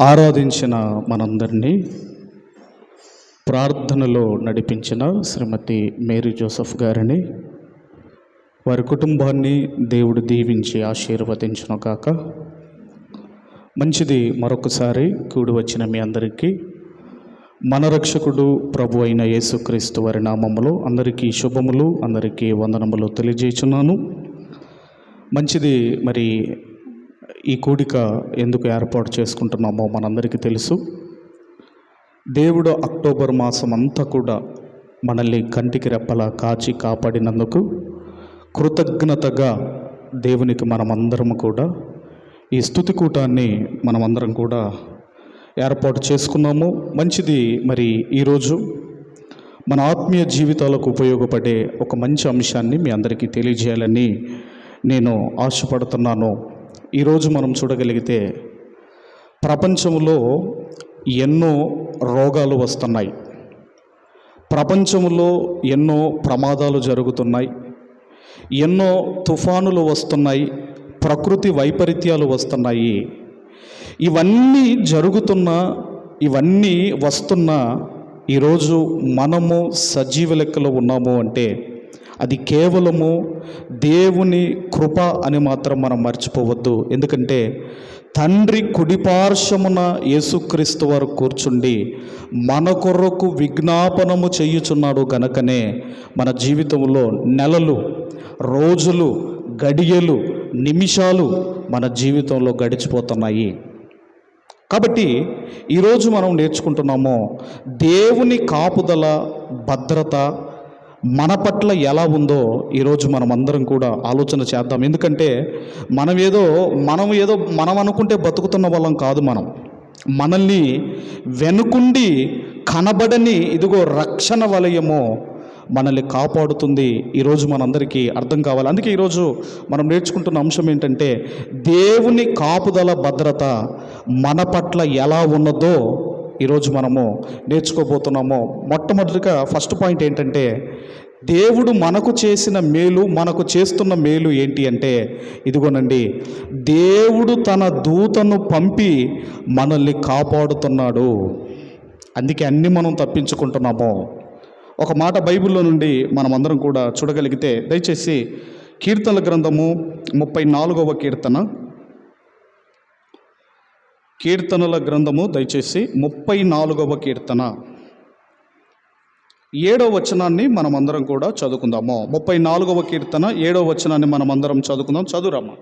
ఆరాధించిన మనందరినీ ప్రార్థనలో నడిపించిన శ్రీమతి మేరీ జోసఫ్ గారిని వారి కుటుంబాన్ని దేవుడు దీవించి ఆశీర్వదించను కాక మంచిది మరొకసారి కూడి వచ్చిన మీ అందరికీ. మన రక్షకుడు ప్రభు అయిన యేసుక్రీస్తు వారి నామములో అందరికీ శుభములు అందరికీ వందనములు తెలియజేస్తున్నాను మంచిది మరి ఈ కూడిక ఎందుకు ఏర్పాటు చేసుకుంటున్నామో మనందరికీ తెలుసు. దేవుడు అక్టోబర్ మాసం అంతా కూడా మనల్ని కంటికి రెప్పలా కాచి కాపాడినందుకు కృతజ్ఞతగా దేవునికి మనమందరం కూడా ఈ స్థుతి కూటాన్ని మనమందరం కూడా ఏర్పాటు చేసుకున్నాము. మంచిది మరి ఈరోజు మన ఆత్మీయ జీవితాలకు ఉపయోగపడే ఒక మంచి అంశాన్ని మీ అందరికీ తెలియజేయాలని నేను ఆశపడుతున్నాను. ఈరోజు మనం చూడగలిగితే ప్రపంచంలో ఎన్నో రోగాలు వస్తున్నాయి. ప్రపంచంలో ఎన్నో ప్రమాదాలు జరుగుతున్నాయి. ఎన్నో తుఫానులు వస్తున్నాయి. ప్రకృతి వైపరీత్యాలు వస్తున్నాయి. ఇవన్నీ జరుగుతున్నా ఇవన్నీ వస్తున్నా ఈరోజు మనము సజీవ లెక్కలో ఉన్నాము అంటే అది కేవలము దేవుని కృప అని మాత్రం మనం మర్చిపోవద్దు. ఎందుకంటే తండ్రి కుడిపార్శ్వమున యేసుక్రీస్తు వారు కూర్చుండి మన కొరకు విజ్ఞాపనము చేయుచున్నాడు గనకనే మన జీవితంలో నెలలు రోజులు గడియలు నిమిషాలు మన జీవితంలో గడిచిపోతున్నాయి. కాబట్టి ఈరోజు మనం నేర్చుకుంటున్నాము దేవుని కాపుదల భద్రత మన పట్ల ఎలా ఉందో ఈరోజు మనం అందరం కూడా ఆలోచన చేద్దాం. ఎందుకంటే మనం ఏదో మనం ఏదో మనం అనుకుంటే బతుకుతున్న వాళ్ళం కాదు మనం. మనల్ని వెనుకుండి కనబడని ఇదిగో రక్షణ వలయము మనల్ని కాపాడుతుంది ఈరోజు మనందరికీ అర్థం కావాలి. అందుకే ఈరోజు మనం నేర్చుకుంటున్న అంశం ఏంటంటే దేవుని కాపుదల భద్రత మన పట్ల ఎలా ఉన్నదో ఈరోజు మనము నేర్చుకోబోతున్నాము. మొట్టమొదటిగా ఫస్ట్ పాయింట్ ఏంటంటే దేవుడు మనకు చేసిన మేలు మనకు చేస్తున్న మేలు ఏంటి అంటే ఇదిగోనండి దేవుడు తన దూతను పంపి మనల్ని కాపాడుతున్నాడు. అందుకే అన్ని మనం తప్పించుకుంటున్నాము. ఒక మాట బైబిల్లో నుండి మనమందరం కూడా చూడగలిగితే దయచేసి కీర్తనల గ్రంథము ముప్పై నాలుగవ కీర్తన. కీర్తనల గ్రంథము దయచేసి ముప్పై నాలుగవ కీర్తన. ఏడవ వచనాన్ని మనమందరం కూడా చదువుకుందాము. ముప్పై నాలుగవ కీర్తన ఏడవ వచనాన్ని మనమందరం చదువుకుందాం. చదువురామా.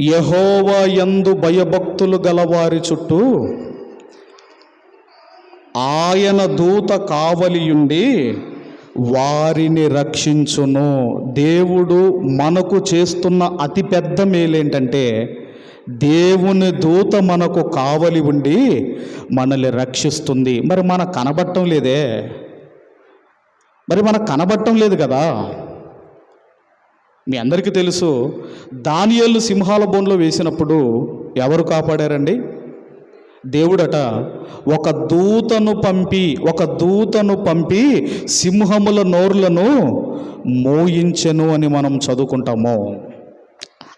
యహోవా యందు భయభక్తులు గలవారి చుట్టూ ఆయన దూత కావలియుండి వారిని రక్షించును. దేవుడు మనకు చేస్తున్న అతిపెద్ద మేలేంటంటే దేవుని దూత మనకు కావలి ఉండి మనల్ని రక్షిస్తుంది. మరి మనకు కనబడటం లేదే? మరి మనకు కనబడటం లేదు కదా? మీ అందరికీ తెలుసు దానియలు సింహాల బోన్లో వేసినప్పుడు ఎవరు కాపాడారండి? దేవుడట ఒక దూతను పంపి ఒక దూతను పంపి సింహముల నోరులను మోయించెను అని మనం చదువుకుంటాము.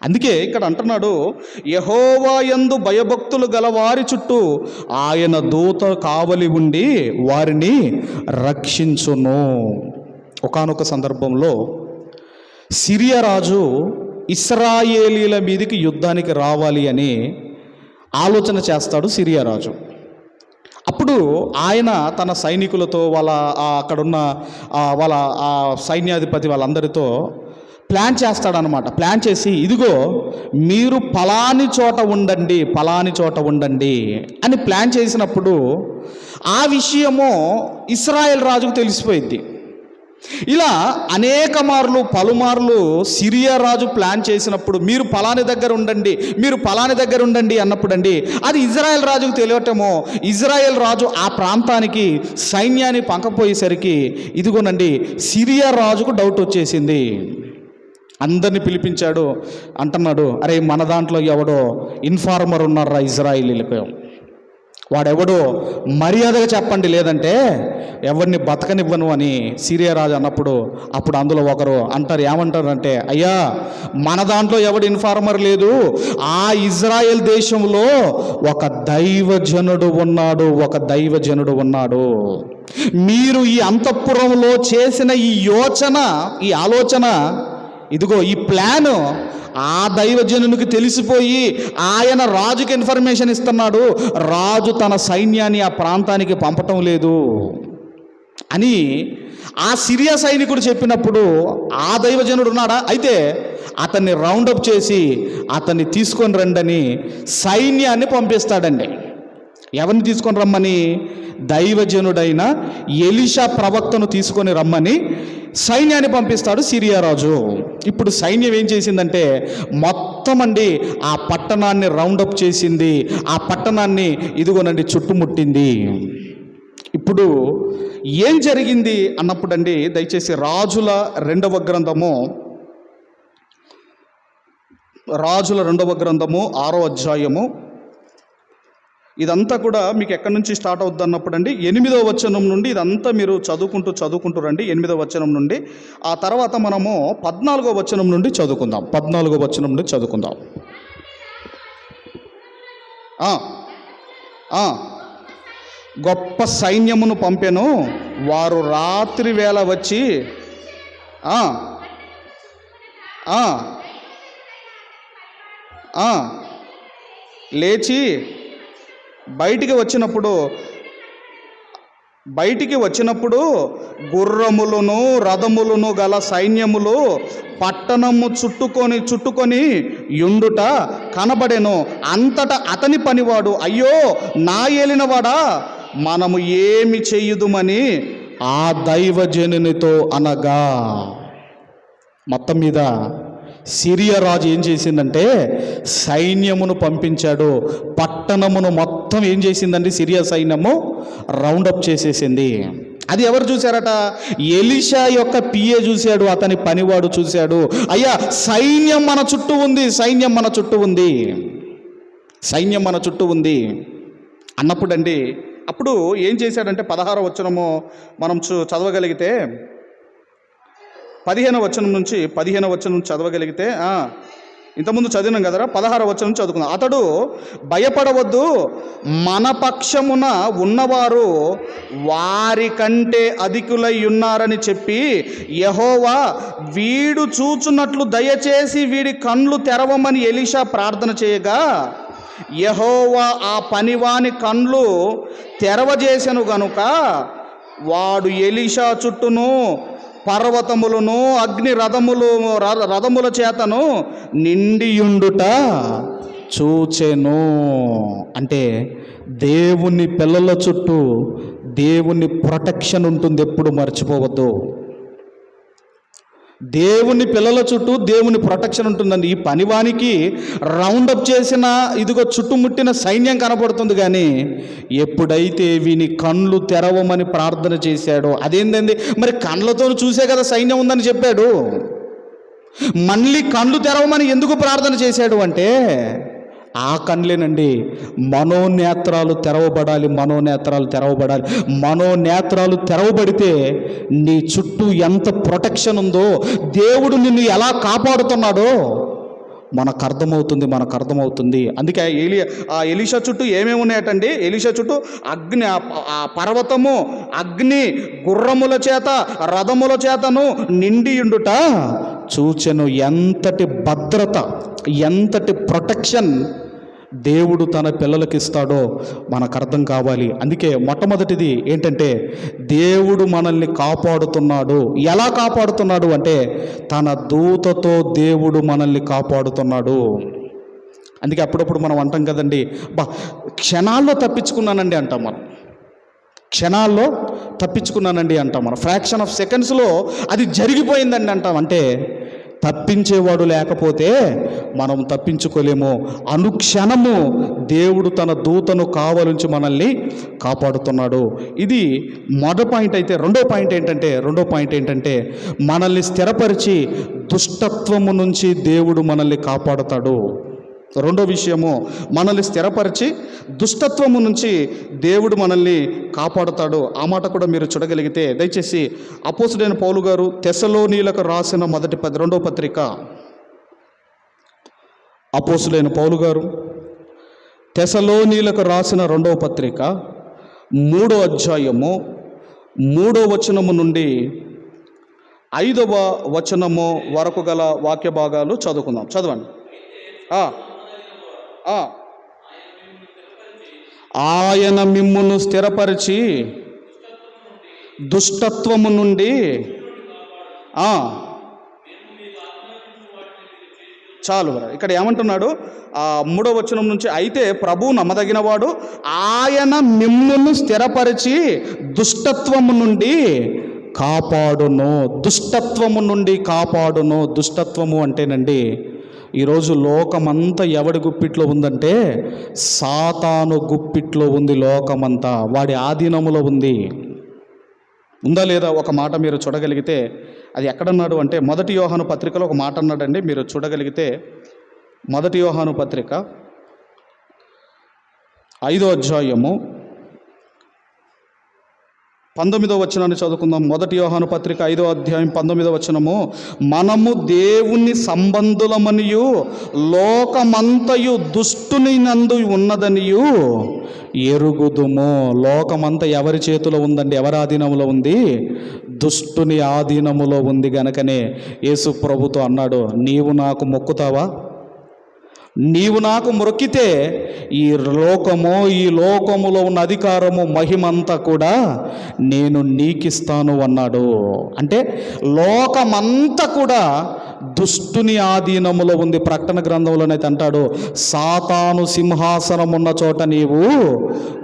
అందుకే ఇక్కడ అంటున్నాడు యహోవాయందు భయభక్తులు గల వారి చుట్టూ ఆయన దూత కావలి ఉండి వారిని రక్షించును. ఒకానొక సందర్భంలో సిరియా రాజు ఇస్రాయేలీల మీదికి యుద్ధానికి రావాలి అని ఆలోచన చేస్తాడు సిరియా రాజు. అప్పుడు ఆయన తన సైనికులతో వాళ్ళ అక్కడున్న వాళ్ళ ఆ సైన్యాధిపతి వాళ్ళందరితో ప్లాన్ చేస్తాడనమాట. ప్లాన్ చేసి ఇదిగో మీరు పలాని చోట ఉండండి పలాని చోట ఉండండి అని ప్లాన్ చేసినప్పుడు ఆ విషయము ఇస్రాయెల్ రాజుకు తెలిసిపోయింది ఇలా అనేక మార్లు పలుమార్లు సిరియా రాజు ప్లాన్ చేసినప్పుడు మీరు పలాని దగ్గర ఉండండి మీరు పలాని దగ్గర ఉండండి అన్నప్పుడండి అది ఇజ్రాయెల్ రాజుకు తెలియటమో ఇజ్రాయెల్ రాజు ఆ ప్రాంతానికి సైన్యాన్ని పంకపోయేసరికి ఇదిగోనండి సిరియా రాజుకు డౌట్ వచ్చేసింది. అందరిని పిలిపించాడు. అంటున్నాడు అరే మన దాంట్లో ఎవడో ఇన్ఫార్మర్ ఉన్నారా ఇజ్రాయిలీలకు. వాడెవడో మర్యాదగా చెప్పండి లేదంటే ఎవరిని బతకనివ్వను అని సీరియరాజు అన్నప్పుడు అప్పుడు అందులో ఒకరు అంటారు ఏమంటారు అంటే అయ్యా మన దాంట్లో ఎవడు ఇన్ఫార్మర్ లేదు. ఆ ఇజ్రాయెల్ దేశంలో ఒక దైవజనుడు ఉన్నాడు ఒక దైవజనుడు ఉన్నాడు. మీరు ఈ అంతఃపురంలో చేసిన ఈ యోచన ఈ ఆలోచన ఇదిగో ఈ ప్లాన్ ఆ దైవజనునికి తెలిసిపోయి ఆయన రాజుకి ఇన్ఫర్మేషన్ ఇస్తున్నాడు. రాజు తన సైన్యాన్ని ఆ ప్రాంతానికి పంపటం లేదు. అని ఆ సిరియా సైనికుడు చెప్పినప్పుడు ఆ దైవజనుడు ఉన్నాడా? అయితే అతన్ని రౌండప్ చేసి అతన్ని తీసుకొని రండని సైన్యాన్ని పంపిస్తాడండి. ఎవరిని తీసుకొని రమ్మని? దైవజనుడైన ఎలిషా ప్రవక్తను తీసుకొని రమ్మని సైన్యాన్ని పంపిస్తాడు సిరియా రాజు. ఇప్పుడు సైన్యం ఏం చేసిందంటే మొత్తం అండి ఆ పట్టణాన్ని రౌండప్ చేసింది. ఆ పట్టణాన్ని ఇదిగోనండి చుట్టుముట్టింది. ఇప్పుడు ఏం జరిగింది అన్నప్పుడండి దయచేసి రాజుల రెండవ గ్రంథము రాజుల రెండవ గ్రంథము ఆరో అధ్యాయము ఇదంతా కూడా మీకు ఎక్కడి నుంచి స్టార్ట్ అవుద్ది అన్నప్పుడు అండి ఎనిమిదో వచనం నుండి ఇదంతా మీరు చదువుకుంటూ చదువుకుంటూ రండి ఎనిమిదో వచనం నుండి. ఆ తర్వాత మనము పద్నాలుగో వచనం నుండి చదువుకుందాం పద్నాలుగో వచనం నుండి చదువుకుందాం. గొప్ప సైన్యమును పంపెను వారు రాత్రి వేళ వచ్చి లేచి బయటికి వచ్చినప్పుడు బయటికి వచ్చినప్పుడు గుర్రములను రథములను గల సైన్యములు పట్టణము చుట్టుకొని చుట్టుకొని యుండుట కనబడెను. అంతటా అతని పనివాడు అయ్యో నా ఏలినవాడా మనము ఏమి చేయుదుమని ఆ దైవజనునితో అనగా. మొత్తం మీద సిరియా రాజు ఏం చేసిందంటే సైన్యమును పంపించాడు. పట్టణమును మొత్తం ఏం చేసిందండి సిరియా సైన్యము? రౌండప్ చేసేసింది. అది ఎవరు చూశారట? ఎలిషా యొక్క పిఏ చూశాడు అతని పనివాడు చూశాడు. అయ్యా సైన్యం మన చుట్టూ ఉంది సైన్యం మన చుట్టూ ఉంది. సైన్యం మన చుట్టూ ఉంది. అన్నప్పుడండి అప్పుడు ఏం చేశాడంటే పదహార వచ్చనము మనం చూ చదవగలిగితే పదిహేను వచనం నుంచి పదిహేను వచనం నుంచి చదవగలిగితే ఇంతకుముందు చదివినాం కదరా పదహార వచనం చదువుకుందాం. అతడు భయపడవద్దు మన పక్షమున ఉన్నవారు వారి కంటే అధికులై ఉన్నారని చెప్పి యహోవా వీడు చూచున్నట్లు దయచేసి వీడి కండ్లు తెరవమని ఎలీషా ప్రార్థన చేయగా యహోవా ఆ పనివాని కండ్లు తెరవజేసెను గనుక వాడు ఎలీషా చుట్టూను పర్వతములను అగ్ని రథములు రథముల చేతను నిండియుండుట చూచెను. అంటే దేవుని పిల్లల చుట్టూ దేవుని ప్రొటెక్షన్ ఉంటుంది ఎప్పుడు మర్చిపోవద్దు. దేవుని పిల్లల చుట్టూ దేవుని ప్రొటెక్షన్ ఉంటుందండి. ఈ పనివానికి రౌండప్ చేసిన ఇదిగో చుట్టుముట్టిన సైన్యం కనపడుతుంది కానీ ఎప్పుడైతే వీని కళ్ళు తెరవమని ప్రార్థన చేశాడో అదేంటండి మరి కళ్ళతో చూసే కదా సైన్యం ఉందని చెప్పాడు. మళ్ళీ కళ్ళు తెరవమని ఎందుకు ప్రార్థన చేశాడు అంటే ఆ కళ్ళేనండి మనోనేత్రాలు తెరవబడాలి మనోనేత్రాలు తెరవబడాలి. మనోనేత్రాలు తెరవబడితే నీ చుట్టూ ఎంత ప్రొటెక్షన్ ఉందో దేవుడు నిన్ను ఎలా కాపాడుతున్నాడో మనకు అర్థమవుతుంది మనకు అర్థమవుతుంది. అందుకే ఆ ఎలి ఆ ఎలిషా చుట్టూ ఏమేమి ఉన్నాయటండి? ఎలిషా చుట్టూ అగ్ని ఆ ఆ పర్వతము అగ్ని గుర్రముల చేత రథముల చేతను నిండియుండుట చూచెను. ఎంతటి భద్రత ఎంతటి ప్రొటెక్షన్ దేవుడు తన పిల్లలకి ఇస్తాడో మనకు అర్థం కావాలి. అందుకే మొట్టమొదటిది ఏంటంటే దేవుడు మనల్ని కాపాడుతున్నాడు. ఎలా కాపాడుతున్నాడు అంటే తన దూతతో దేవుడు మనల్ని కాపాడుతున్నాడు. అందుకే అప్పుడప్పుడు మనం అంటాం కదండి బా క్షణాల్లో తప్పించుకున్నానండి అంటాం మనం. క్షణాల్లో తప్పించుకున్నానండి అంటాం మనం. ఫ్రాక్షన్ ఆఫ్ సెకండ్స్లో అది జరిగిపోయిందండి అంటాం. అంటే తప్పించేవాడు లేకపోతే మనం తప్పించుకోలేము. అనుక్షణము దేవుడు తన దూతను కావలించి మనల్ని కాపాడుతున్నాడు. ఇది మొదటి పాయింట్ అయితే రెండో పాయింట్ ఏంటంటే రెండో పాయింట్ ఏంటంటే మనల్ని స్థిరపరిచి దుష్టత్వము నుంచి దేవుడు మనల్ని కాపాడుతాడు. రెండో విషయము మనల్ని స్థిరపరిచి దుష్టత్వము నుంచి దేవుడు మనల్ని కాపాడుతాడు. ఆ మాట కూడా మీరు చూడగలిగితే దయచేసి అపోసుడైన పౌలు గారు తెసలోనీలకు రాసిన మొదటి పది రెండో పత్రిక. అపోసుడైన పౌలు గారు తెసలోనీలకు రాసిన రెండవ పత్రిక మూడో అధ్యాయము మూడో వచనము నుండి ఐదవ వచనము వరకు గల వాక్య భాగాలు చదువుకుందాం. చదవండి. ఆయన మిమ్మును స్థిరపరిచి దుష్టత్వము నుండి చాలు ఇక్కడ ఏమంటున్నాడు? మూడో వచనం నుంచి అయితే ప్రభు నమ్మదగినవాడు ఆయన మిమ్మును స్థిరపరిచి దుష్టత్వము నుండి కాపాడును. దుష్టత్వము నుండి కాపాడును. దుష్టత్వము అంటేనండి ఈరోజు లోకమంతా ఎవడి గుప్పిట్లో ఉందంటే సాతాను గుప్పిట్లో ఉంది లోకమంతా. వాడి ఆధీనములో ఉంది. ఉందా లేదా ఒక మాట మీరు చూడగలిగితే? అది ఎక్కడన్నాడు అంటే మొదటి యోహాను పత్రికలో ఒక మాట అన్నాడండి. మీరు చూడగలిగితే మొదటి యోహాను పత్రిక ఐదో అధ్యాయము పంతొమ్మిదో వచనాన్ని చదువుకుందాం. మొదటి యోహాను పత్రిక ఐదో అధ్యాయం పంతొమ్మిదో వచనము. మనము దేవుని సంబంధులమనియు లోకమంతయు దుష్టుని నందు ఉన్నదనియు ఎరుగుదుము. లోకమంతా ఎవరి చేతిలో ఉందండి? ఎవరి ఆధీనంలో ఉంది? దుష్టుని ఆధీనములో ఉంది గనకనే. యేసు ప్రభుతో అన్నాడు నీవు నాకు మొక్కుతావా? నీవు నాకు మొక్కితే ఈ లోకము ఈ లోకములో ఉన్న అధికారము మహిమంతా కూడా నేను నీకిస్తాను అన్నాడు. అంటే లోకమంతా కూడా దుష్టుని ఆధీనములో ఉంది. ప్రకటన గ్రంథంలోనైతే అంటాడు సాతాను సింహాసనం ఉన్న చోట నీవు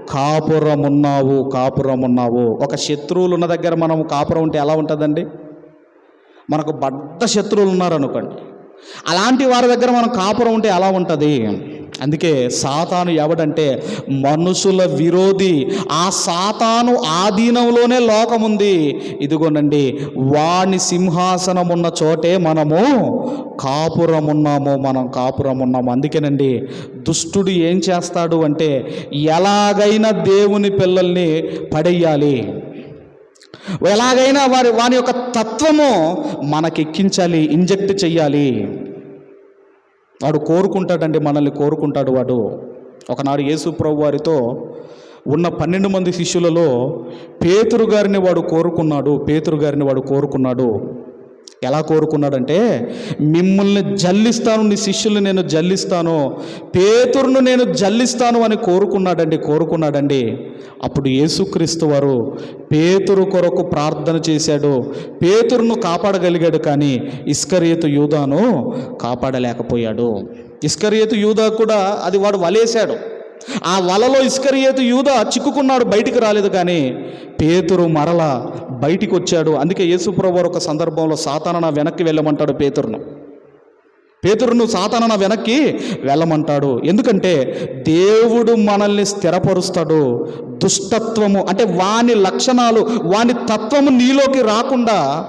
కాపురమున్నావు కాపురమున్నావు. ఒక శత్రువులు ఉన్న దగ్గర మనం కాపురం ఉంటే ఎలా ఉంటుందండి? మనకు బడ్డ శత్రువులు ఉన్నారనుకోండి. అలాంటి వారి దగ్గర మనం కాపురం ఉంటే ఎలా ఉంటుంది? అందుకే సాతాను ఎవడంటే మనుషుల విరోధి. ఆ సాతాను ఆధీనంలోనే లోకం ఉంది ఇదిగోనండి వాని సింహాసనం ఉన్న చోటే మనము కాపురం ఉన్నాము మనం కాపురం ఉన్నాము అందుకేనండి దుష్టుడు ఏం చేస్తాడు అంటే ఎలాగైనా దేవుని పిల్లల్ని పడేయాలి. ఎలాగైనా వారి వాని యొక్క తత్వము మనకెక్కించాలి ఇంజెక్ట్ చెయ్యాలి. వాడు కోరుకుంటాడండి మనల్ని కోరుకుంటాడు వాడు. ఒకనాడు యేసు ప్రభు వారితో ఉన్న పన్నెండు మంది శిష్యులలో పేతురు గారిని వాడు కోరుకున్నాడు పేతురు గారిని వాడు కోరుకున్నాడు. ఎలా కోరుకున్నాడంటే మిమ్మల్ని జల్లిస్తాను నీ శిష్యుల్ని నేను జల్లిస్తాను పేతురును నేను జల్లిస్తాను అని కోరుకున్నాడండి కోరుకున్నాడండి. అప్పుడు యేసుక్రీస్తు వారు పేతురు కొరకు ప్రార్థన చేశాడు. పేతురును కాపాడగలిగాడు కానీ ఇస్కరియతు యూదాను కాపాడలేకపోయాడు. ఇస్కరియతు యూదా కూడా అది వాడు వలేశాడు. ఆ వలలో ఇస్కరియేతు యూద చిక్కుకున్నాడు బయటికి రాలేదు కానీ పేతురు మరల బయటికి వచ్చాడు అందుకే యేసుప్రభు ఒక సందర్భంలో సాతాన వెనక్కి వెళ్ళమంటాడు పేతురును. పేతురును సాతాన వెనక్కి వెళ్ళమంటాడు. ఎందుకంటే దేవుడు మనల్ని స్థిరపరుస్తాడు. దుష్టత్వము అంటే వాని లక్షణాలు వాని తత్వము నీలోకి రాకుండా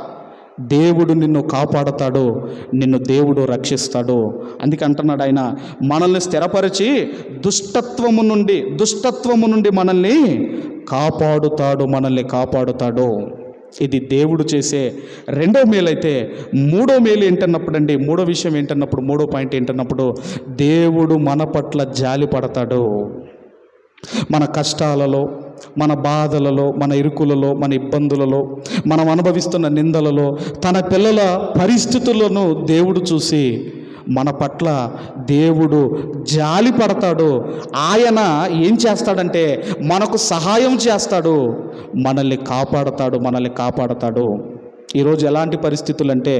దేవుడు నిన్ను కాపాడతాడు నిన్ను దేవుడు రక్షిస్తాడు. అందుకే అంటున్నాడు ఆయన మనల్ని స్థిరపరిచి దుష్టత్వము నుండి దుష్టత్వము నుండి మనల్ని కాపాడుతాడు మనల్ని కాపాడుతాడు. ఇది దేవుడు చేసే రెండో మేలు అయితే మూడో మేలు ఏంటన్నప్పుడండి మూడో విషయం ఏంటన్నప్పుడు మూడో పాయింట్ ఏంటన్నప్పుడు దేవుడు మన పట్ల జాలి పడతాడు. మన కష్టాలలో మన బాధలలో మన ఇరుకులలో మన ఇబ్బందులలో మనం అనుభవిస్తున్న నిందలలో తన పిల్లల పరిస్థితులను దేవుడు చూసి మన పట్ల దేవుడు జాలి పడతాడు. ఆయన ఏం చేస్తాడంటే మనకు సహాయం చేస్తాడు. మనల్ని కాపాడతాడు మనల్ని కాపాడతాడు. ఈరోజు ఎలాంటి పరిస్థితులు అంటే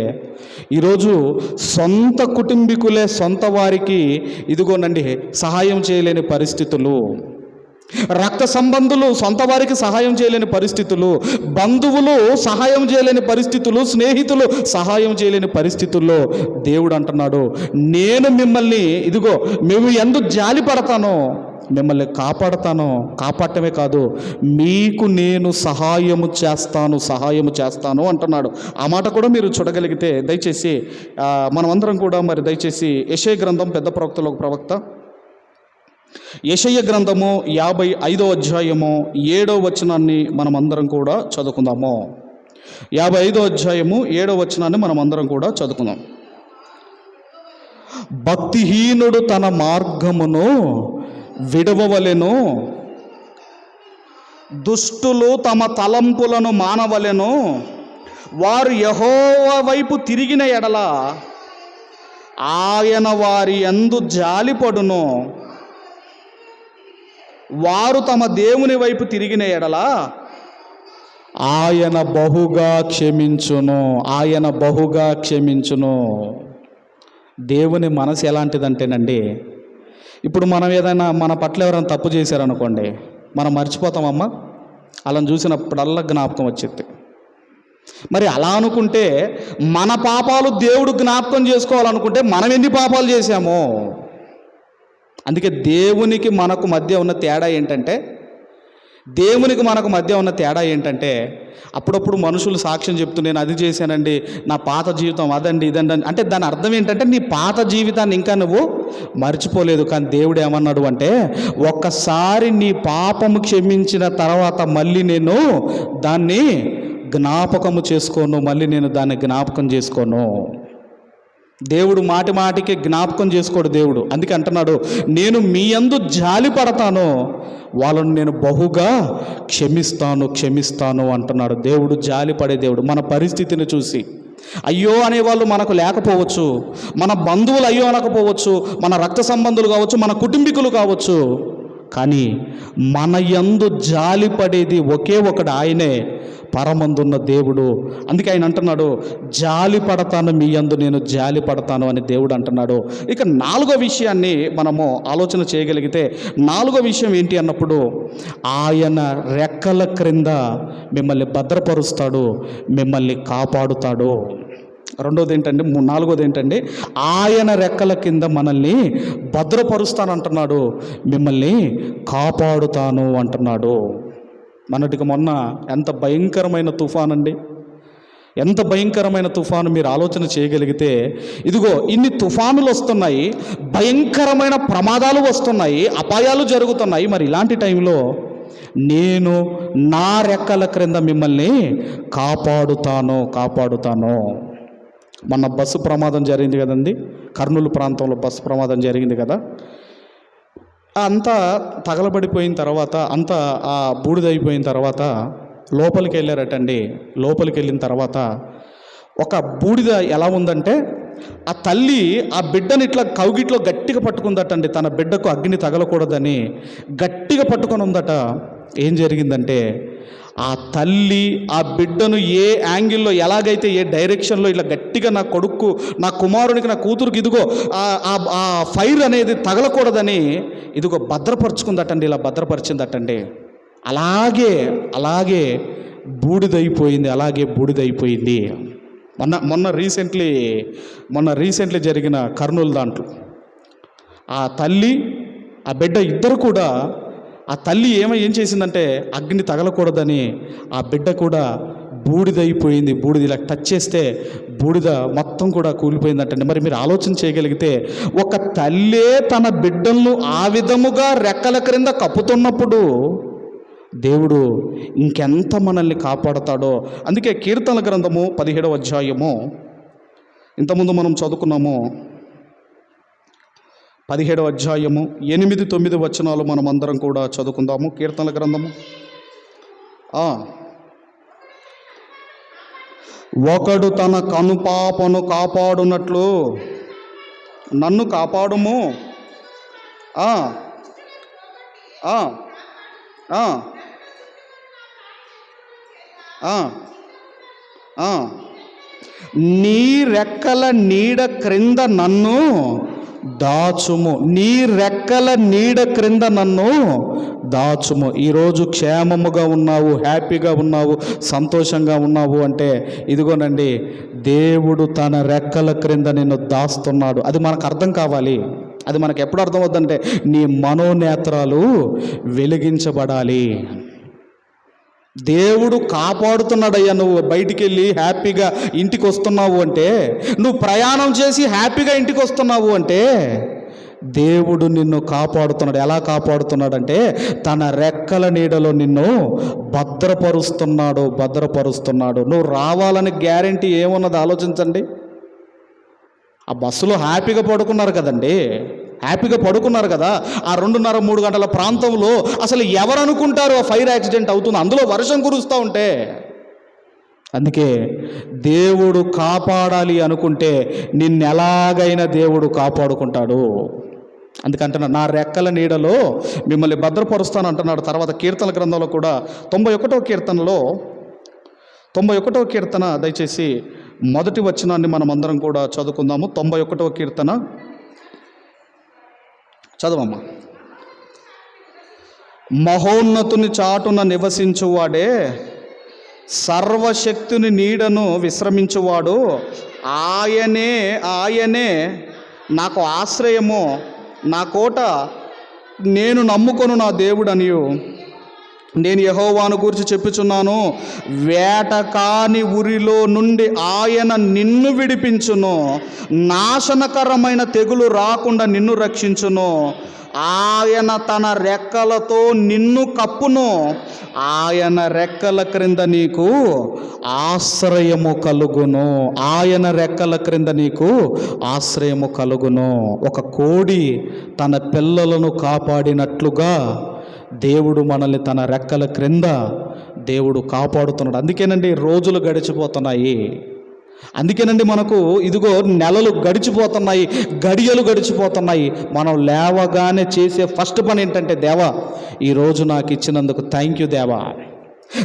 ఈరోజు సొంత కుటుంబీకులే సొంత వారికి ఇదిగోనండి సహాయం చేయలేని పరిస్థితులు. రక్త సంబంధులు సొంత వారికి సహాయం చేయలేని పరిస్థితులు బంధువులు సహాయం చేయలేని పరిస్థితులు స్నేహితులు సహాయం చేయలేని పరిస్థితుల్లో దేవుడు అంటున్నాడు నేను మిమ్మల్ని ఇదిగో మేము ఎందు జాలి పడతానో మిమ్మల్ని కాపాడతాను కాపాడటమే కాదు మీకు నేను సహాయము చేస్తాను సహాయము చేస్తాను అంటున్నాడు. ఆ మాట కూడా మీరు చూడగలిగితే దయచేసి మనమందరం కూడా మరి దయచేసి యశే గ్రంథం పెద్ద ప్రవక్తలో ఒక ప్రవక్త యశయ్య గ్రంథము యాభై ఐదో అధ్యాయము ఏడో వచనాన్ని మనమందరం కూడా చదువుకుందాము. యాభై ఐదో అధ్యాయము ఏడో వచనాన్ని మనమందరం కూడా చదువుకుందాం. భక్తిహీనుడు తన మార్గమును విడవవలెను దుష్టులు తమ తలంపులను మానవలెను వారు యహోవ వైపు తిరిగిన ఎడల ఆయన వారి ఎందు జాలిపడును. వారు తమ దేవుని వైపు తిరిగిన ఎడల ఆయన బహుగా క్షమించును ఆయన బహుగా క్షమించును. దేవుని మనసు ఎలాంటిదంటేనండి ఇప్పుడు మనం ఏదైనా మన పట్ల ఎవరైనా తప్పు చేశారనుకోండి మనం మర్చిపోతామమ్మా? అలా చూసినప్పుడల్లా జ్ఞాపకం వచ్చింది. మరి అలా అనుకుంటే మన పాపాలు దేవుడు జ్ఞాపకం చేసుకోవాలనుకుంటే మనం ఎన్ని పాపాలు చేశామో? అందుకే దేవునికి మనకు మధ్య ఉన్న తేడా ఏంటంటే దేవునికి మనకు మధ్య ఉన్న తేడా ఏంటంటే అప్పుడప్పుడు మనుషులు సాక్ష్యం చెప్తూ నేను అది చేశానండి నా పాత జీవితం అదండి ఇదండి అంటే దాని అర్థం ఏంటంటే నీ పాత జీవితాన్ని ఇంకా నువ్వు మర్చిపోలేదు. కానీ దేవుడు ఏమన్నాడు అంటే ఒక్కసారి నీ పాపము క్షమించిన తర్వాత మళ్ళీ నేను దాన్ని జ్ఞాపకము చేసుకోను మళ్ళీ నేను దాన్ని జ్ఞాపకం చేసుకోను. దేవుడు మాటి మాటికి జ్ఞాపకం చేసుకోడు దేవుడు. అందుకే అంటున్నాడు నేను మీ అందు జాలి పడతాను వాళ్ళను నేను బహుగా క్షమిస్తాను క్షమిస్తాను అంటున్నాడు. దేవుడు జాలి పడే దేవుడు. మన పరిస్థితిని చూసి అయ్యో అనేవాళ్ళు మనకు లేకపోవచ్చు మన బంధువులు అయ్యో అనకపోవచ్చు మన రక్త సంబంధులు కావచ్చు మన కుటుంబీకులు కావచ్చు కానీ మన యందు జాలి పడేది ఒకే ఒకడు ఆయనే పరమందున్న దేవుడు. అందుకే ఆయన అంటున్నాడు జాలి పడతాను మీ యందు నేను జాలి పడతాను అని దేవుడు అంటున్నాడు. ఇక నాలుగో విషయాన్ని మనము ఆలోచన చేయగలిగితే నాలుగో విషయం ఏంటి అన్నప్పుడు ఆయన రెక్కల క్రింద మిమ్మల్ని భద్రపరుస్తాడు మిమ్మల్ని కాపాడుతాడు. రెండోది ఏంటంటే నాలుగోది ఏంటంటే ఆయన రెక్కల కింద మనల్ని భద్రపరుస్తానంటున్నాడు. మిమ్మల్ని కాపాడుతాను అంటున్నాడు. మొన్నటికి మొన్న ఎంత భయంకరమైన తుఫాన్ అండి ఎంత భయంకరమైన తుఫాను మీరు ఆలోచన చేయగలిగితే ఇదిగో ఇన్ని తుఫానులు వస్తున్నాయి భయంకరమైన ప్రమాదాలు వస్తున్నాయి అపాయాలు జరుగుతున్నాయి. మరి ఇలాంటి టైంలో నేను నా రెక్కల క్రింద మిమ్మల్ని కాపాడుతాను కాపాడుతాను. మొన్న బస్సు ప్రమాదం జరిగింది కదండి. కర్నూలు ప్రాంతంలో బస్సు ప్రమాదం జరిగింది కదా. అంతా తగలబడిపోయిన తర్వాత అంతా ఆ బూడిదైపోయిన తర్వాత లోపలికి వెళ్ళారటండి. లోపలికి వెళ్ళిన తర్వాత ఒక బూడిద ఎలా ఉందంటే ఆ తల్లి ఆ బిడ్డని ఇట్లా కౌగిట్లో గట్టిగా పట్టుకుందటండి. తన బిడ్డకు అగ్ని తగలకూడదని గట్టిగా పట్టుకొని ఉందట. ఏం జరిగిందంటే ఆ తల్లి ఆ బిడ్డను ఏ యాంగిల్లో ఎలాగైతే ఏ డైరెక్షన్లో ఇట్లా గట్టిగా నా కొడుకు నా కుమారునికి నా కూతురుకి ఇదిగో ఆ- ఫైర్ అనేది తగలకూడదని ఇదిగో భద్రపరుచుకుందటండి ఇలా భద్రపరిచిందటండి. అలాగే అలాగే బూడిదైపోయింది అలాగే బూడిదైపోయింది. మొన్న మొన్న రీసెంట్లీ మొన్న రీసెంట్లీ జరిగిన కర్నూలు దాంట్లో. ఆ తల్లి ఆ బిడ్డ ఇద్దరు కూడా తల్లి ఏమో ఏం చేసిందంటే అగ్ని తగలకూడదని ఆ బిడ్డ కూడా బూడిదైపోయింది బూడిద ఇలా టచ్ చేస్తే బూడిద మొత్తం కూడా కూలిపోయిందంటండి. మరి మీరు ఆలోచన చేయగలిగితే ఒక తల్లే తన బిడ్డలను ఆ విధముగా రెక్కల క్రింద కప్పుతున్నప్పుడు దేవుడు ఇంకెంత మనల్ని కాపాడతాడో. అందుకే కీర్తన గ్రంథము పదిహేడవ అధ్యాయము. ఇంతకుముందు మనం చదువుకున్నాము పదిహేడవ అధ్యాయము ఎనిమిది తొమ్మిది వచనాలు మనం అందరం కూడా చదువుకుందాము. కీర్తనల గ్రంథము. ఒకడు తన కనుపాపను కాపాడునట్లు నన్ను కాపాడుము. నీ రెక్కల నీడ క్రింద నన్ను దాచుము. నీ రెక్కల నీడ క్రింద నన్ను దాచుము. ఈరోజు క్షేమముగా ఉన్నావు హ్యాపీగా ఉన్నావు సంతోషంగా ఉన్నావు అంటే ఇదిగోనండి దేవుడు తన రెక్కల క్రింద నిన్ను దాస్తున్నాడు. అది మనకు అర్థం కావాలి. అది మనకు ఎప్పుడు అర్థమవుతుందంటే నీ మనోనేత్రాలు వెలిగించబడాలి. దేవుడు కాపాడుతున్నాడయ్యా నువ్వు బయటికి వెళ్ళి హ్యాపీగా ఇంటికి వస్తున్నావు అంటే నువ్వు ప్రయాణం చేసి హ్యాపీగా ఇంటికి వస్తున్నావు అంటే దేవుడు నిన్ను కాపాడుతున్నాడు. ఎలా కాపాడుతున్నాడంటే తన రెక్కల నీడలో నిన్ను భద్రపరుస్తున్నాడు భద్రపరుస్తున్నాడు. నువ్వు రావాలని గ్యారంటీ ఏమున్నది ఆలోచించండి. ఆ బస్సులో హ్యాపీగా పడుకున్నారు కదండీ. హ్యాపీగా పడుకున్నారు కదా ఆ రెండున్నర మూడు గంటల ప్రాంతంలో అసలు ఎవరు అనుకుంటారు ఆ ఫైర్ యాక్సిడెంట్ అవుతుంది? అందులో వర్షం కురుస్తూ ఉంటే. అందుకే దేవుడు కాపాడాలి అనుకుంటే నిన్నెలాగైనా దేవుడు కాపాడుకుంటాడు. అందుకంటున్నా నా రెక్కల నీడలో మిమ్మల్ని భద్రపరుస్తాను అంటున్నాడు. తర్వాత కీర్తన గ్రంథంలో కూడా తొంభై ఒకటో కీర్తనలో తొంభై ఒకటో కీర్తన దయచేసి మొదటి వచనాన్ని మనం అందరం కూడా చదువుకుందాము. తొంభై ఒకటో కీర్తన చదవమ్మా. మహోన్నతుని చాటున నివసించువాడే సర్వశక్తుని నీడను విశ్రమించువాడు. ఆయనే ఆయనే నాకు ఆశ్రయము నా కోట నేను నమ్ముకొను నా దేవుడనియు. నేను యహోవాను గురించి చెప్పుచున్నాను. వేటకాని ఉరిలో నుండి ఆయన నిన్ను విడిపించును. నాశనకరమైన తెగులు రాకుండా నిన్ను రక్షించును. ఆయన తన రెక్కలతో నిన్ను కప్పును. ఆయన రెక్కల క్రింద నీకు ఆశ్రయము కలుగును. ఆయన రెక్కల క్రింద నీకు ఆశ్రయము కలుగును. ఒక కోడి తన పిల్లలను కాపాడినట్లుగా దేవుడు మనల్ని తన రెక్కల క్రింద దేవుడు కాపాడుతున్నాడు. అందుకేనండి రోజులు గడిచిపోతున్నాయి. అందుకేనండి మనకు ఇదిగో నెలలు గడిచిపోతున్నాయి గడియలు గడిచిపోతున్నాయి. మనం లేవగానే చేసే ఫస్ట్ పని ఏంటంటే దేవా ఈరోజు నాకు ఇచ్చినందుకు థ్యాంక్ యూ దేవా.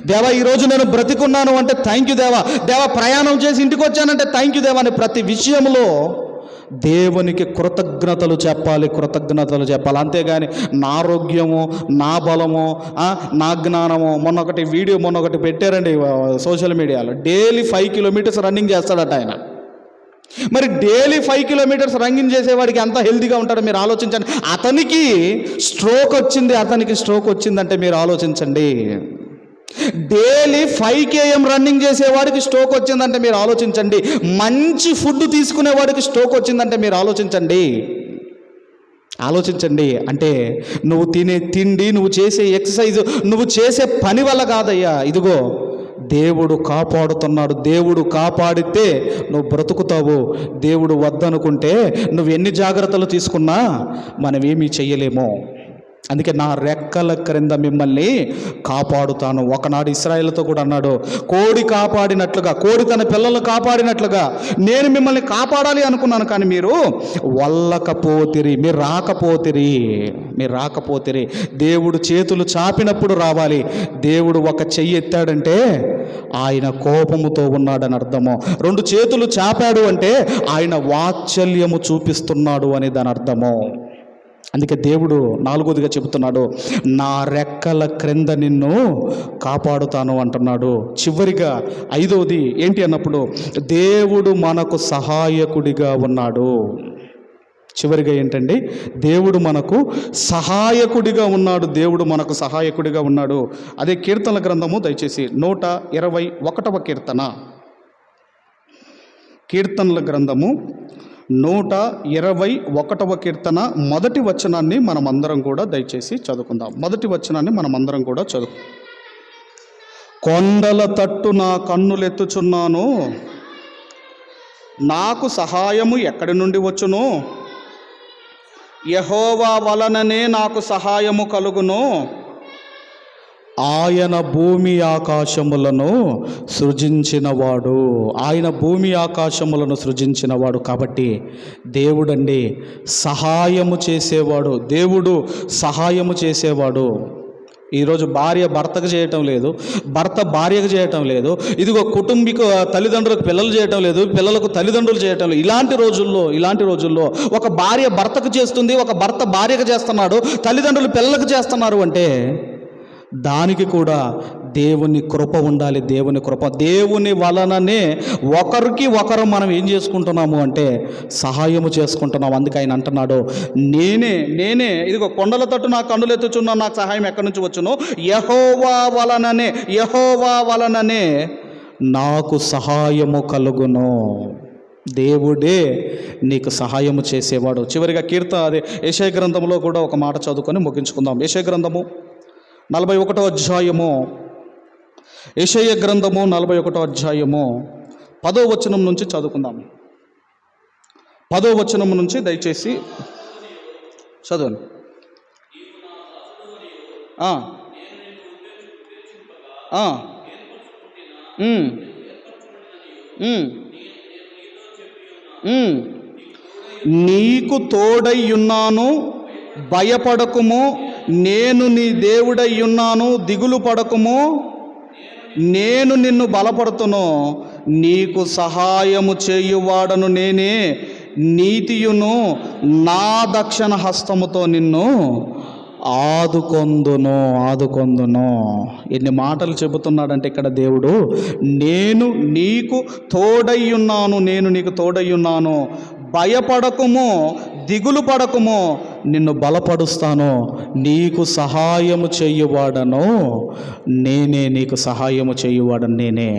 దేవా ఈరోజు నేను బ్రతికున్నాను అంటే థ్యాంక్ యూ దేవా. దేవా ప్రయాణం చేసి ఇంటికి వచ్చానంటే థ్యాంక్ యూ దేవా. అని ప్రతి విషయంలో దేవునికి కృతజ్ఞతలు చెప్పాలి కృతజ్ఞతలు చెప్పాలి. అంతేగాని నా ఆరోగ్యము నా బలము నా జ్ఞానము మొన్న ఒకటి వీడియో మొన్న ఒకటి పెట్టారండి సోషల్ మీడియాలో. డైలీ ఫైవ్ కిలోమీటర్స్ రన్నింగ్ చేస్తాడట ఆయన. మరి డైలీ ఫైవ్ కిలోమీటర్స్ రన్నింగ్ చేసేవాడికి ఎంత హెల్తీగా ఉంటాడో మీరు ఆలోచించండి. అతనికి స్ట్రోక్ వచ్చింది అతనికి స్ట్రోక్ వచ్చిందంటే మీరు ఆలోచించండి. డైలీ ఫైవ్ కేఎం రన్నింగ్ చేసేవాడికి స్ట్రోక్ వచ్చిందంటే మీరు ఆలోచించండి. మంచి ఫుడ్ తీసుకునేవాడికి స్ట్రోక్ వచ్చిందంటే మీరు ఆలోచించండి. ఆలోచించండి. అంటే నువ్వు తినే తిండి నువ్వు చేసే ఎక్సర్సైజ్ నువ్వు చేసే పని వల్ల కాదయ్యా. ఇదిగో దేవుడు కాపాడుతున్నాడు. దేవుడు కాపాడితే నువ్వు బ్రతుకుతావు. దేవుడు వద్దనుకుంటే నువ్వు ఎన్ని జాగ్రత్తలు తీసుకున్నా మనమేమీ చెయ్యలేము. అందుకే నా రెక్కల క్రింద మిమ్మల్ని కాపాడుతాను. ఒకనాడు ఇస్రాయేల్తో కూడా అన్నాడు కోడి కాపాడినట్లుగా కోడి తన పిల్లలను కాపాడినట్లుగా నేను మిమ్మల్ని కాపాడాలి అనుకున్నాను కానీ మీరు వల్లకపోతిరి మీరు రాకపోతిరి మీరు రాకపోతిరి. దేవుడు చేతులు చాపినప్పుడు రావాలి. దేవుడు ఒక చెయ్యి ఎత్తాడంటే ఆయన కోపముతో ఉన్నాడని అర్థము. రెండు చేతులు చాపాడు అంటే ఆయన వాత్సల్యము చూపిస్తున్నాడు అని దాని అర్థము. అందుకే దేవుడు నాలుగోదిగా చెబుతున్నాడు నా రెక్కల క్రింద నిన్ను కాపాడుతాను అంటున్నాడు. చివరిగా ఐదవది ఏంటి అన్నప్పుడు దేవుడు మనకు సహాయకుడిగా ఉన్నాడు. చివరిగా ఏంటండి దేవుడు మనకు సహాయకుడిగా ఉన్నాడు దేవుడు మనకు సహాయకుడిగా ఉన్నాడు. అదే కీర్తనల గ్రంథము దయచేసి నూట ఇరవై ఒకటవ కీర్తన. కీర్తనల గ్రంథము నూట ఇరవై ఒకటవ కీర్తన మొదటి వచనాన్ని మనం అందరం కూడా దయచేసి చదువుకుందాం. మొదటి వచనాన్ని మనం అందరం కూడా చదువు కొండల తట్టు నా కన్నులెత్తుచున్నాను. నాకు సహాయము ఎక్కడి నుండి వచ్చును? యహోవా వలననే నాకు సహాయము కలుగును. ఆయన భూమి ఆకాశములను సృజించినవాడు. ఆయన భూమి ఆకాశములను సృజించినవాడు కాబట్టి దేవుడండి సహాయము చేసేవాడు. దేవుడు సహాయము చేసేవాడు. ఈరోజు భార్య భర్తకు చేయటం లేదు భర్త భార్యకు చేయటం లేదు ఇదిగో కుటుంబిక తల్లిదండ్రులకు పిల్లలు చేయటం లేదు పిల్లలకు తల్లిదండ్రులు చేయటం లేదు. ఇలాంటి రోజుల్లో ఇలాంటి రోజుల్లో ఒక భార్య భర్తకు చేస్తుంది ఒక భర్త భార్యకు చేస్తున్నాడు తల్లిదండ్రులు పిల్లలకు చేస్తున్నారు అంటే దానికి కూడా దేవుని కృప ఉండాలి దేవుని కృప. దేవుని వలననే ఒకరికి ఒకరు మనం ఏం చేసుకుంటున్నాము అంటే సహాయము చేసుకుంటున్నాం. అందుకే ఆయన అంటున్నాడు నేనే నేనే ఇదిగో కొండల తట్టు నా కన్నులు ఎత్తుచున్నా నాకు సహాయం ఎక్కడి నుంచి వచ్చును? యహోవా వలననే యహోవా వలననే నాకు సహాయము కలుగును. దేవుడే నీకు సహాయము చేసేవాడు. చివరిగా కీర్త అదే యశయ గ్రంథంలో కూడా ఒక మాట చదువుకొని ముగించుకుందాం. యశయ గ్రంథము నలభై ఒకటో అధ్యాయము. యశయ గ్రంథము నలభై ఒకటో అధ్యాయము. పదో వచనం నుంచి చదువుకుందాం. పదో వచనం నుంచి దయచేసి చదవండి. నీకు తోడై ఉన్నాను భయపడకుము నేను నీ దేవుడై ఉన్నాను దిగులు పడకుము. నేను నిన్ను బలపడుతును నీకు సహాయము చేయువాడను నేనే. నీతియును నా దక్షిణ హస్తముతో నిన్ను ఆదుకొందును ఆదుకొందును. ఎన్ని మాటలు చెబుతున్నాడంటే ఇక్కడ దేవుడు నేను నీకు తోడయ్యున్నాను నేను నీకు తోడయ్యున్నాను భయపడకుము దిగులు పడకుము. నిన్ను బలపరుస్తాను నీకు సహాయము చేయువాడను నేనే నీకు సహాయము చేయువాడను నేనే.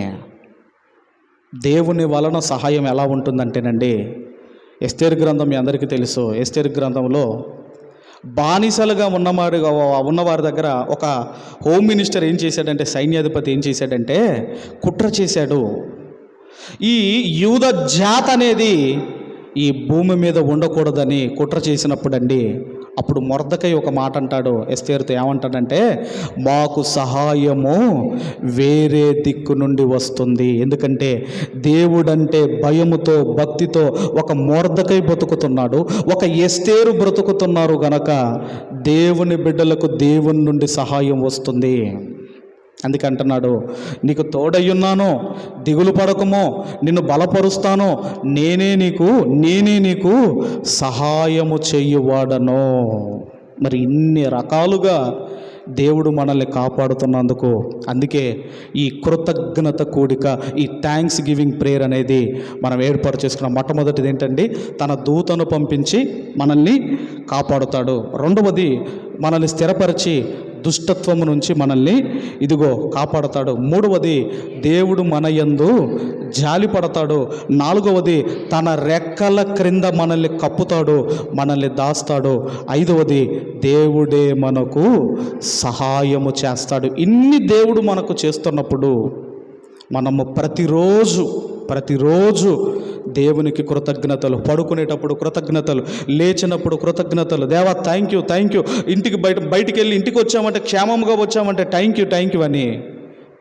దేవుని వలన సహాయం ఎలా ఉంటుందంటేనండి ఎస్తేర్ గ్రంథం మీ అందరికీ తెలుసు. ఎస్తేర్ గ్రంథంలో బానిసలుగా ఉన్నవారు ఉన్నవారి దగ్గర ఒక హోమ్ మినిస్టర్ ఏం చేశాడంటే సైన్యాధిపతి ఏం చేశాడంటే కుట్ర చేశాడు. ఈ యూద జాత అనేది ఈ భూమి మీద ఉండకూడదని కుట్ర చేసినప్పుడండి అప్పుడు మొరదకై ఒక మాట అంటాడు ఎస్తేరుతో ఏమంటాడంటే మాకు సహాయము వేరే దిక్కు నుండి వస్తుంది. ఎందుకంటే దేవుడంటే భయముతో భక్తితో ఒక మొరదకై బ్రతుకుతున్నాడు. ఒక ఎస్తేరు బ్రతుకుతున్నారు గనక దేవుని బిడ్డలకు దేవుని నుండి సహాయం వస్తుంది. అందుకే అంటున్నాడు నీకు తోడయ్యున్నాను దిగులు పడకమో నిన్ను బలపరుస్తాను నేనే నీకు నేనే నీకు సహాయము చెయ్యువాడను మరి ఇన్ని రకాలుగా దేవుడు మనల్ని కాపాడుతున్నందుకు అందుకే ఈ కృతజ్ఞత కూడిక ఈ థ్యాంక్స్ గివింగ్ ప్రేయర్ అనేది మనం ఏర్పాటు చేసుకున్న మొట్టమొదటిది ఏంటండి తన దూతను పంపించి మనల్ని కాపాడుతాడు. రెండవది మనల్ని స్థిరపరిచి దుష్టత్వము నుంచి మనల్ని ఇదిగో కాపాడతాడు. మూడవది దేవుడు మన యందు జాలి పడతాడు నాలుగవది తన రెక్కల క్రింద మనల్ని కప్పుతాడు మనల్ని దాస్తాడు. ఐదవది దేవుడే మనకు సహాయము చేస్తాడు. ఇన్ని దేవుడు మనకు చేస్తున్నప్పుడు మనము ప్రతిరోజు ప్రతిరోజు దేవునికి కృతజ్ఞతలు పడుకునేటప్పుడు కృతజ్ఞతలు లేచినప్పుడు కృతజ్ఞతలు. దేవా థ్యాంక్ యూ థ్యాంక్ యూ ఇంటికి బయట బయటికి వెళ్ళి ఇంటికి వచ్చామంటే క్షేమంగా వచ్చామంటే థ్యాంక్ యూ థ్యాంక్ యూ అని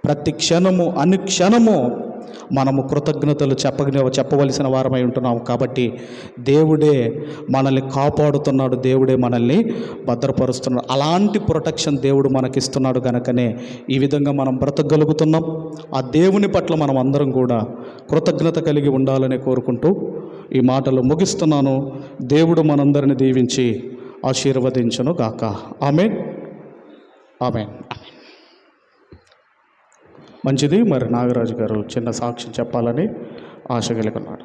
ప్రతి క్షణము అనుక్షణము మనము కృతజ్ఞతలు చెప్పగ చెప్పవలసిన వారమై ఉంటున్నాము కాబట్టి దేవుడే మనల్ని కాపాడుతున్నాడు దేవుడే మనల్ని భద్రపరుస్తున్నాడు. అలాంటి ప్రొటెక్షన్ దేవుడు మనకిస్తున్నాడు కనుకనే ఈ విధంగా మనం బ్రతకగలుగుతున్నాం. ఆ దేవుని పట్ల మనం అందరం కూడా కృతజ్ఞత కలిగి ఉండాలని కోరుకుంటూ ఈ మాటలు ముగిస్తున్నాను. దేవుడు మనందరిని దీవించి ఆశీర్వదించను గాక ఆమె ఆమె మంచిది. మరి నాగరాజు గారు చిన్న సాక్ష్యం చెప్పాలని ఆశ కలిగి ఉన్నాడు